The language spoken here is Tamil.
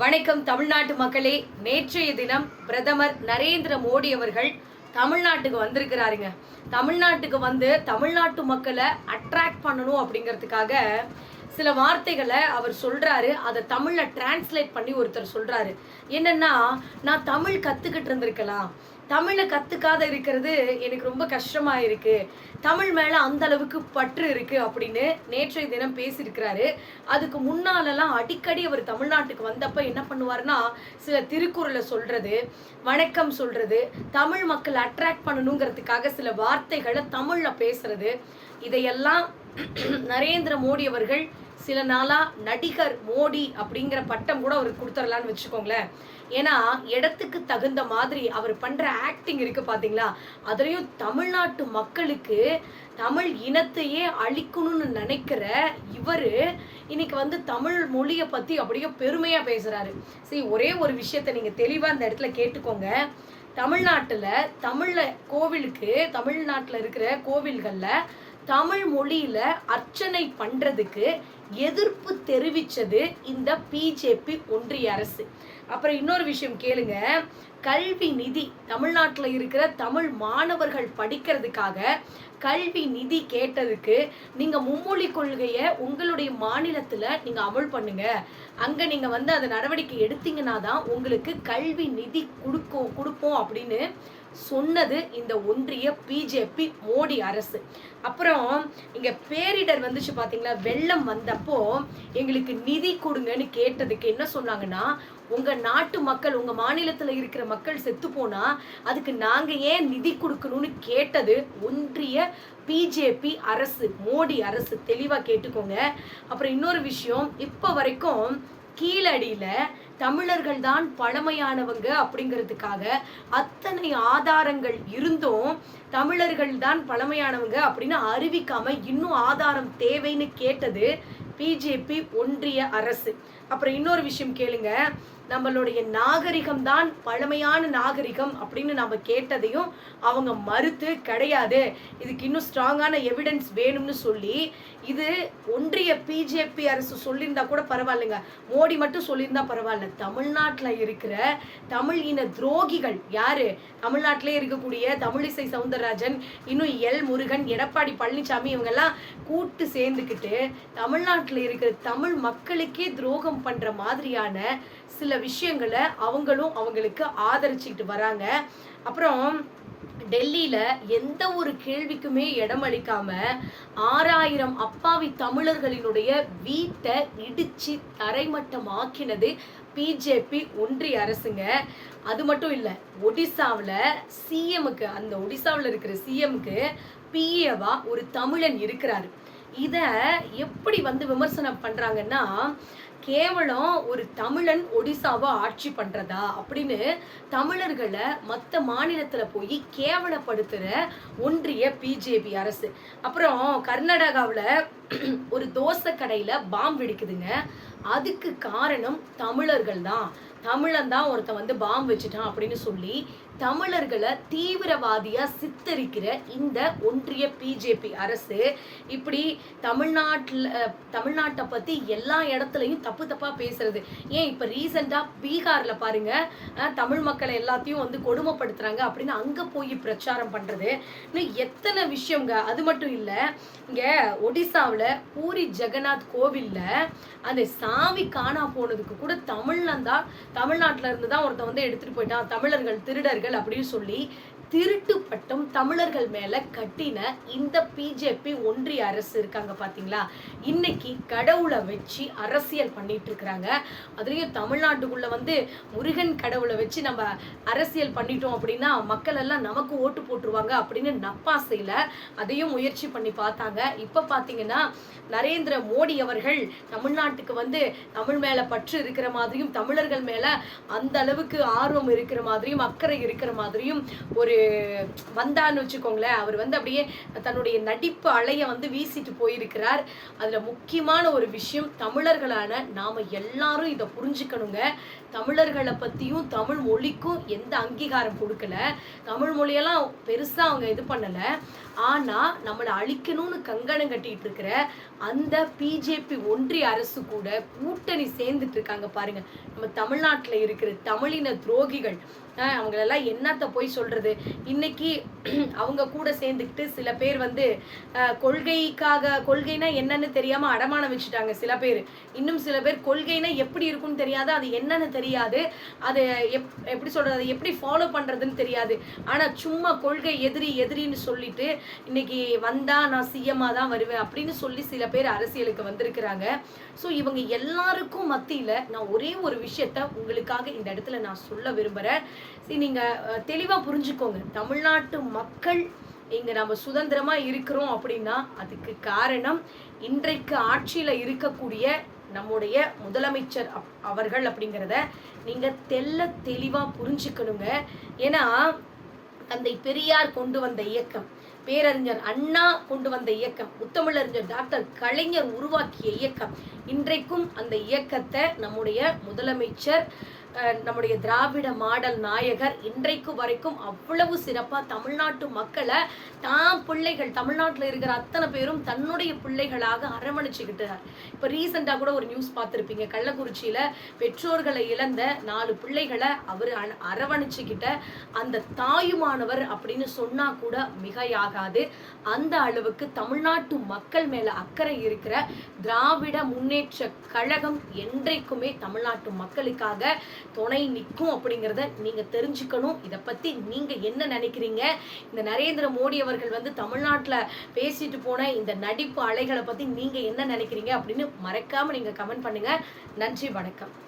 வணக்கம் தமிழ்நாட்டு மக்களே. நேற்றைய தினம் பிரதமர் நரேந்திர மோடி அவர்கள் தமிழ்நாட்டுக்கு வந்திருக்கிறாருங்க. தமிழ்நாட்டுக்கு வந்து தமிழ்நாட்டு மக்களை அட்ராக்ட் பண்ணணும் அப்படிங்கிறதுக்காக சில வார்த்தைகளை அவர் சொல்றாரு. அதை தமிழில் டிரான்ஸ்லேட் பண்ணி ஒருத்தர் சொல்றாரு. என்னன்னா நான் தமிழ் கத்துக்கிட்டு இருந்திருக்கலாம். தமிழை கத்துக்காத இருக்கிறது எனக்கு ரொம்ப கஷ்டமா இருக்கு. தமிழ் மேல அந்த அளவுக்கு பற்று இருக்கு அப்படின்னு நேற்றைய தினம் பேசியிருக்கிறாரு. அதுக்கு முன்னாலெல்லாம் அடிக்கடி அவர் தமிழ்நாட்டுக்கு வந்தப்ப என்ன பண்ணுவாருன்னா சில திருக்குறளை சொல்றது வணக்கம் சொல்றது தமிழ் மக்கள் அட்ராக்ட் பண்ணணுங்கிறதுக்காக சில வார்த்தைகளை தமிழ்ல பேசுறது இதையெல்லாம் நரேந்திர மோடி அவர்கள் சில நாளா நடிகர் மோடி அப்படிங்கிற பட்டம் கூட அவருக்கு கொடுத்துடலான்னு வச்சுக்கோங்களேன். ஏன்னா இடத்துக்கு தகுந்த மாதிரி அவர் பண்ற ஆக்டிங் இருக்கு பாத்தீங்களா? அதுலயும் தமிழ்நாட்டு மக்களுக்கு தமிழ் இனத்தையே அழிக்கணும்னு நினைக்கிற இவரு இன்னைக்கு வந்து தமிழ் மொழியை பத்தி அப்படியே பெருமையா பேசுறாரு. சரி ஒரே ஒரு விஷயத்த நீங்க தெளிவா இந்த இடத்துல கேட்டுக்கோங்க. தமிழ்நாட்டுல தமிழ்ல கோவிலுக்கு தமிழ்நாட்டுல இருக்கிற கோவில்கள்ல தமிழ் மொழியில அர்ச்சனை பண்றதுக்கு எதிர்ப்பு தெரிவிச்சது இந்த பிஜேபி ஒன்றிய அரசு. அப்புறம் இன்னொரு விஷயம் கேளுங்க. கல்வி நிதி தமிழ்நாட்டில் இருக்கிற தமிழ் மாணவர்கள் படிக்கிறதுக்காக கல்வி நிதி கேட்டதுக்கு நீங்கள் மும்மொழி கொள்கையை உங்களுடைய மாநிலத்தில் நீங்கள் அமல் பண்ணுங்க. அங்கே நீங்கள் வந்து அந்த நடவடிக்கை எடுத்தீங்கன்னா தான் உங்களுக்கு கல்வி நிதி கொடுக்கும் கொடுப்போம் அப்படின்னு சொன்னது இந்த ஒன்றிய பிஜேபி மோடி அரசு. அப்புறம் இங்க பேரிடர் வந்துச்சு பாத்தீங்களா? வெள்ளம் வந்தப்போ எங்களுக்கு நிதி கொடுங்கன்னு கேட்டதுக்கு என்ன சொன்னாங்கன்னா உங்க நாட்டு மக்கள் உங்க மாநிலத்துல இருக்கிற மக்கள் செத்து போனா அதுக்கு நாங்க ஏன் நிதி கொடுக்கணும்னு கேட்டது ஒன்றிய பிஜேபி அரசு மோடி அரசு. தெளிவா கேட்டுக்கோங்க. அப்புறம் இன்னொரு விஷயம் இப்ப வரைக்கும் கீழடியில் தமிழர்கள் தான் பழமையானவங்க அப்படிங்கிறதுக்காக அத்தனை ஆதாரங்கள் இருந்தும் தமிழர்கள் தான் பழமையானவங்க அப்படின்னு அறிவிக்காம இன்னும் ஆதாரம் தேவைன்னு கேட்டது பிஜேபி ஒன்றிய அரசு. அப்புறம் இன்னொரு விஷயம் கேளுங்க. நம்மளுடைய நாகரிகம் தான் பழமையான நாகரிகம் அப்படின்னு நம்ம கேட்டதையும் அவங்க மறுத்து கிடையாது. இதுக்கு இன்னும் ஸ்ட்ராங்கான எவிடன்ஸ் வேணும்னு சொல்லி இது ஒன்றிய பிஜேபி அரசு சொல்லியிருந்தா கூட பரவாயில்லைங்க. மோடி மட்டும் சொல்லியிருந்தா பரவாயில்ல. தமிழ்நாட்டில் இருக்கிற தமிழ் இன துரோகிகள் யாரு? தமிழ்நாட்டிலே இருக்கக்கூடிய தமிழிசை சவுந்தரராஜன் இன்னும் எல் முருகன் எடப்பாடி பழனிசாமி இவங்கெல்லாம் கூட்டு சேர்ந்துக்கிட்டு தமிழ்நாட்டில் இருக்கிற தமிழ் மக்களுக்கே துரோகம் பண்ற மாதிரியான சில விஷயங்களை அவங்களும் அவங்களுக்கு ஆதரிச்சுக்கிட்டு வராங்க. அப்புறம் டெல்லியில எந்த ஒரு கேள்விக்குமே இடமளிக்காம ஆறாயிரம் அப்பாவி தமிழர்களினுடைய வீட்டை இடிச்சு தரைமட்டம் ஆக்கினது பிஜேபி ஒன்றிய அரசுங்க. அது மட்டும் இல்லை ஒடிசாவில் சிஎம்க்கு அந்த ஒடிசாவில் இருக்கிற சிஎம்க்கு பிஏவா ஒரு தமிழன் இருக்கிறாரு. இதை எப்படி வந்து விமர்சனம் பண்ணுறாங்கன்னா கேவலம் ஒரு தமிழன் ஒடிசாவை ஆட்சி பண்ணுறதா அப்படின்னு தமிழர்களை மற்ற மாநிலத்தில் போய் கேவலப்படுத்துகிற ஒன்றிய பிஜேபி அரசு. அப்புறம் கர்நாடகாவில் ஒரு தோசை கடையில் பாம் வெடிக்குதுங்க. அதுக்கு காரணம் தமிழர்கள் தான் தமிழன் தான் ஒருத்தன் வந்து பாம் வச்சுட்டான் அப்படின்னு சொல்லி தமிழர்களை தீவிரவாதியா சித்தரிக்கிற இந்த ஒன்றிய பிஜேபி அரசு இப்படி தமிழ்நாட்டில் தமிழ்நாட்டை பத்தி எல்லா இடத்துலையும் தப்பு தப்பா பேசுறது. ஏன் இப்ப ரீசெண்டா பீகார்ல பாருங்க தமிழ் மக்களை எல்லாத்தையும் வந்து கொடுமைப்படுத்துறாங்க அப்படின்னு அங்க போய் பிரச்சாரம் பண்றது. இன்னும் எத்தனை விஷயங்க அது மட்டும் இல்ல இங்க ஒடிசாவில் பூரி ஜெகநாத் கோவில்ல அந்த சாமி காணா போனதுக்கு கூட தமிழ்ல தான் தமிழ்நாட்டுல இருந்து தான் ஒருத்தன் வந்து எடுத்துட்டு போயிட்டான். தமிழர்கள் திருடர்கள். அப்படின்னு சொல்லி திருட்டு பட்டம் தமிழர்கள் மேல கட்டின இந்த பிஜேபி ஒன்றிய அரசு இருக்காங்க பாத்தீங்களா? இன்னைக்கு கடவுளை வச்சு அரசியல் பண்ணிட்டு இருக்கிறாங்க. அதுலயும் தமிழ்நாட்டுக்குள்ள வந்து முருகன் கடவுளை வச்சு நம்ம அரசியல் பண்ணிட்டோம் அப்படின்னா மக்கள் எல்லாம் நமக்கு ஓட்டு போட்டுருவாங்க அப்படின்னு நப்பாசையில அதையும் முயற்சி பண்ணி பார்த்தாங்க. இப்ப பாத்தீங்கன்னா நரேந்திர மோடி அவர்கள் தமிழ்நாட்டுக்கு வந்து தமிழ் மேல பற்று இருக்கிற மாதிரியும் தமிழர்கள் மேல அந்த அளவுக்கு ஆர்வம் இருக்கிற மாதிரியும் அக்கறை இருக்கிற மாதிரியும் ஒரு வந்தான்னு வச்சுக்கோங்களேன் அவர் வந்து அப்படியே தன்னுடைய நடிப்பு அலைய வந்து வீசிட்டு போயிருக்கிறார். அதுல முக்கியமான ஒரு விஷயம் தமிழர்களான நாம எல்லாரும் இதை புரிஞ்சுக்கணுங்க. தமிழர்களை பத்தியும் தமிழ் மொழிக்கும் எந்த அங்கீகாரம் கொடுக்கல. தமிழ் மொழியெல்லாம் பெருசா அவங்க இது பண்ணல. ஆனா நம்மளை அழிக்கணும்னு கங்கணம் கட்டிட்டு இருக்கிற அந்த பிஜேபி ஒன்றிய அரசு கூட கூட்டணி சேர்ந்துட்டு இருக்காங்க பாருங்க. நம்ம தமிழ்நாட்டுல இருக்கிற தமிழின துரோகிகள் அவங்களெல்லாம் என்னத்த போய் சொல்றது? இன்னைக்கு அவங்க கூட சேர்ந்துக்கிட்டு சில பேர் வந்து கொள்கைக்காக கொள்கைனா என்னன்னு தெரியாம அடமானம் வச்சுட்டாங்க சில பேர். இன்னும் சில பேர் கொள்கைனா எப்படி இருக்கும்னு தெரியாது அது என்னன்னு தெரியாது. அது எப் எப்படி சொல்றது அதை எப்படி ஃபாலோ பண்றதுன்னு தெரியாது. ஆனா சும்மா கொள்கை எதிரி எதிரின்னு சொல்லிட்டு இன்னைக்கு வந்தா நான் சிஎம்மா தான் வருவேன் அப்படின்னு சொல்லி சில பேர் அரசியலுக்கு வந்திருக்கிறாங்க. ஸோ இவங்க எல்லாருக்கும் மத்தியில் நான் ஒரே ஒரு விஷயத்த உங்களுக்காக இந்த இடத்துல நான் சொல்ல விரும்புகிறேன் சரி நீங்க தெளிவாக தெளிவா புரிஞ்சுக்கோங்க. தமிழ்நாட்டு மக்கள் இங்க நம்ம சுதந்திரமா இருக்கிறோம் அப்படின்னா அதுக்கு காரணம் இன்றைக்கு ஆட்சியில இருக்கக்கூடிய நம்முடைய முதலமைச்சர் அப்- அவர்கள் அப்படிங்கிறத நீங்க தெல்ல தெளிவா புரிஞ்சுக்கணுங்க. ஏன்னா தந்தை பெரியார் கொண்டு வந்த இயக்கம் பேரறிஞர் அண்ணா கொண்டு வந்த இயக்கம் முத்தமிழறிஞர் டாக்டர் கலைஞர் உருவாக்கிய இயக்கம் இன்றைக்கும் அந்த இயக்கத்தை நம்முடைய முதலமைச்சர் நம்முடைய திராவிட மாடல் நாயகர் இன்றைக்கு வரைக்கும் அவ்வளவு சிறப்பாக தமிழ்நாட்டு மக்களை தான் பிள்ளைகள் தமிழ்நாட்டில் இருக்கிற அத்தனை பேரும் தன்னுடைய பிள்ளைகளாக அரவணைச்சிக்கிட்டார். இப்போ ரீசெண்டாக கூட ஒரு நியூஸ் பார்த்துருப்பீங்க. கள்ளக்குறிச்சியில் பெற்றோர்களை இழந்த நாலு பிள்ளைகளை அவர் அரவணைச்சிக்கிட்ட அந்த தாயுமானவர் அப்படின்னு சொன்னால் கூட மிகையாகாது. அந்த அளவுக்கு தமிழ்நாட்டு மக்கள் மேலே அக்கறை இருக்கிற திராவிட முன்னேற்ற கழகம் என்றைக்குமே தமிழ்நாட்டு மக்களுக்காக துணை நிற்கும் அப்படிங்கிறத நீங்க தெரிஞ்சுக்கணும். இதை பத்தி நீங்க என்ன நினைக்கிறீங்க? இந்த நரேந்திர மோடி அவர்கள் வந்து தமிழ்நாட்டுல பேசிட்டு போன இந்த நடிப்பு அலைகளை பத்தி நீங்க என்ன நினைக்கிறீங்க அப்படின்னு மறக்காமல் நீங்க கமெண்ட் பண்ணுங்க. நன்றி வணக்கம்.